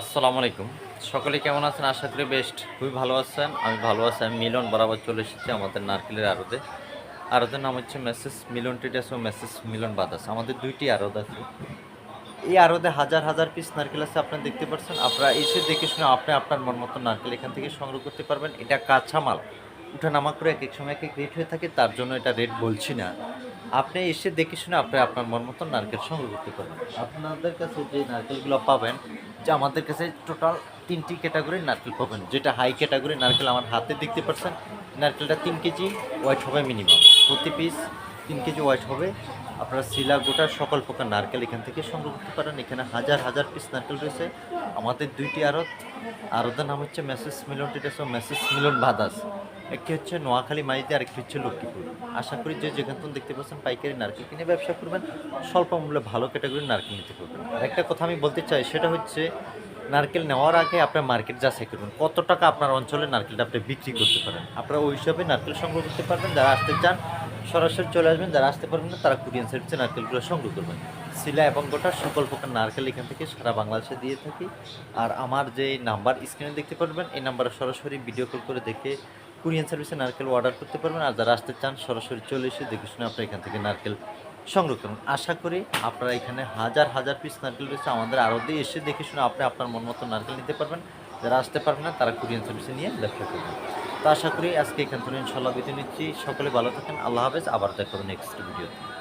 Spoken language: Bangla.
আসসালামু আলাইকুম। সকলে কেমন আছেন? আশা করি বেস্ট খুবই ভালো আছেন। আমি ভালো আছি। আমি মিলন বরাবর চলে এসেছি আমাদের নারকেলের আড়তে। আড়তের নাম হচ্ছে মেসেস মিলন টিটাস ও মেসেস মিলন বাতাস আমাদের দুইটি আড়ত আছে। এই আড়তে হাজার হাজার পিস নারকেল আছে আপনারা দেখতে পাচ্ছেন আপনারা এসে দেখে শুনে আপনি আপনার মন মতো নারকেল এখান থেকে সংগ্রহ করতে পারবেন। এটা কাঁচা মাল উঠানামা করে এক এক সময় এক এক রেট হয়ে থাকে। তার জন্য এটা রেট বলছি না। আপনি এসে দেখে শুনে আপনি আপনার মন মতো নারকেল সংগ্রহ করতে পারবেন। আপনাদের কাছে যে নারকেলগুলো পাবেন, যে আমাদের কাছে টোটাল তিনটি ক্যাটাগরির নারকেল পাবেন, যেটা হাই ক্যাটাগরির নারকেল আমার হাতে দেখতে পাচ্ছেন। নারকেলটা তিন কেজি ওয়েট হবে মিনিমাম প্রতি পিস তিন কেজি ওয়েট হবে। আপনারা শিলা গোটা সকল প্রকার নারকেল এখান থেকে সংগ্রহ করতে পারেন। এখানে হাজার হাজার পিস নারকেল রয়েছে। আমাদের দুইটি আড়ত আরতের নাম হচ্ছে মেসেস মিলন টিটাস ও মেসেস মিলন ভাদাস একটি হচ্ছে নোয়াখালী মাইতে আরেকটি হচ্ছে লক্ষ্মীপুর। আশা করি যে যেখান থেকে দেখতে পাচ্ছেন পাইকারি নারকেল কিনে ব্যবসা করবেন, স্বল্প মূল্যে ভালো ক্যাটাগরির নারকেল নিতে পারবেন। আর একটা কথা আমি বলতে চাই, সেটা হচ্ছে নারকেল নেওয়ার আগে আপনার মার্কেট যাচাই করবেন কত টাকা আপনার অঞ্চলে নারকেলটা আপনি বিক্রি করতে পারেন। আপনারা ওই হিসাবে নারকেল সংগ্রহ করতে পারবেন, যারা আসতে চান সরাসরি চলে আসবেন, যারা আসতে পারবেন না, তারা কুরিয়ান সার্ভিসে নারকেলগুলো সংগ্রহ করবেন। শিলা এবং গোটা সকল প্রকার নারকেল এখান থেকে সারা বাংলাদেশে দিয়ে থাকি। আর আমার যে নাম্বার স্ক্রিনে দেখতে পারবেন, এই নাম্বারে সরাসরি ভিডিও কল করে দেখে কুরিয়ান সার্ভিসে নারকেল অর্ডার করতে পারবেন। আর যারা আসতে চান, সরাসরি চলে এসে দেখে শুনে আপনারা এখান থেকে নারকেল সংগ্রহ করুন। আশা করি আপনারা এখানে হাজার হাজার পিস নারকেল রয়েছে আমাদের আরও দিয়ে এসে দেখে শুনে আপনি আপনার মন মতো নারকেল নিতে পারবেন। যারা আসতে পারবেন না, তারা কুরিয়ান সার্ভিসে নিয়ে ব্যবসা করবেন। তো আশা করি আজকে এখান থেকে ইনশাল্লাহ বিদায় নিচ্ছি। সকলে ভালো থাকেন। আল্লাহ হাফেজ। আবার দেখা নেক্সট ভিডিওতে